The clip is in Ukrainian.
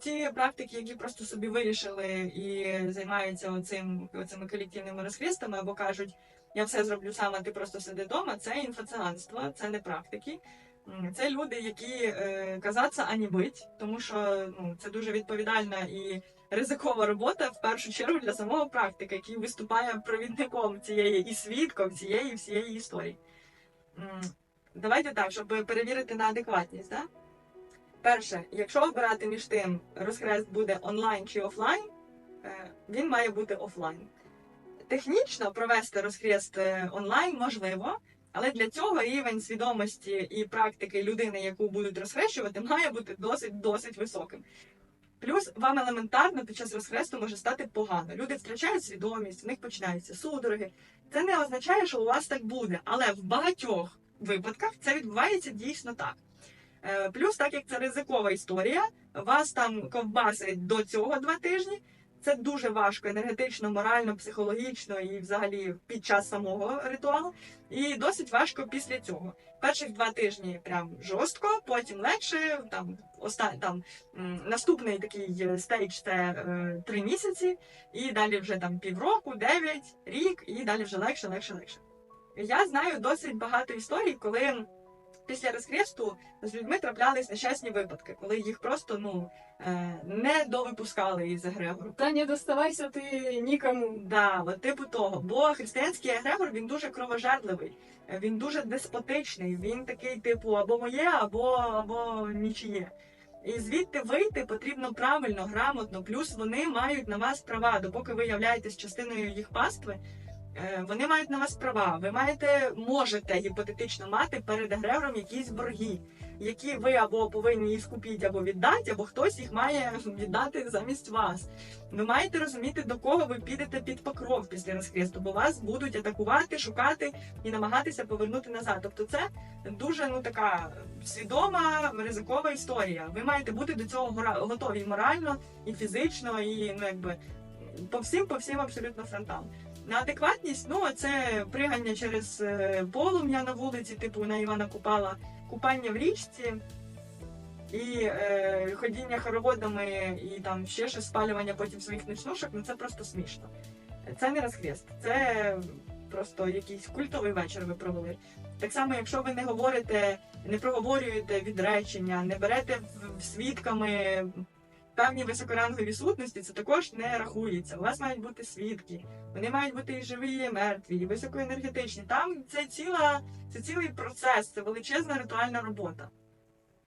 ті практики, які просто собі вирішили і займаються оцим, оцими колективними розхрестами, або кажуть, я все зроблю сама, ти просто сиди вдома, це інфоціанство, це не практики. Це люди, які е, казаться, а не бить, тому що ну, це дуже відповідальна і ризикова робота в першу чергу для самого практика, який виступає провідником цієї і свідком цієї всієї історії. Давайте так, щоб перевірити на адекватність. Да? Перше, якщо обирати між тим, розхрест буде онлайн чи офлайн, е, він має бути офлайн. Технічно провести розхрест е, онлайн можливо, але для цього рівень свідомості і практики людини, яку будуть розхрещувати, має бути досить досить високим. Плюс вам елементарно під час розхресту може стати погано. Люди втрачають свідомість, в них починаються судороги. Це не означає, що у вас так буде, але в багатьох випадках це відбувається дійсно так. Е, Плюс, так як це ризикова історія, вас там ковбасить до цього два тижні. Це дуже важко енергетично, морально, психологічно і взагалі під час самого ритуалу. І досить важко після цього. Перших два тижні прям жорстко, потім легше. Там оста... там наступний такий е, стейдж це е, три місяці, і далі вже там півроку, дев'ять, рік, і далі вже легше, легше, легше. Я знаю досить багато історій, коли після розхресту з людьми траплялись нещасні випадки, коли їх просто ну е, не довипускали із егрегору. Та не доставайся ти нікому. Да, от типу того. Бо християнський егрегор він дуже кровожерливий, він дуже деспотичний. Він такий, типу, або моє, або, або нічиє. І звідти вийти потрібно правильно, грамотно. Плюс вони мають на вас права, допоки ви являєтесь частиною їх пастви. Е, Вони мають на вас права. Ви маєте, можете гіпотетично мати перед егрегором якісь борги, які ви або повинні їх скупити, або віддати, або хтось їх має віддати замість вас. Ви маєте розуміти, до кого ви підете під покров після розхресту, бо вас будуть атакувати, шукати і намагатися повернути назад. Тобто, це дуже ну така свідома ризикова історія. Ви маєте бути до цього готові і морально, і фізично, і ну якби по всім, по всім абсолютно фронтам. На адекватність, ну це пригання через е, полум'я на вулиці, типу на Івана Купала, купання в річці. І е, ходіння хороводами і там ще щось спалювання потім своїх ночнушок, ну це просто смішно. Це не розхрест, це просто якийсь культовий вечір ви провели. Так само, якщо ви не говорите, не проговорюєте відречення, не берете свідками певні високорангові сутності, це також не рахується. У вас мають бути свідки, вони мають бути і живі, і мертві, і високоенергетичні. Там це ціла, це цілий процес, це величезна ритуальна робота.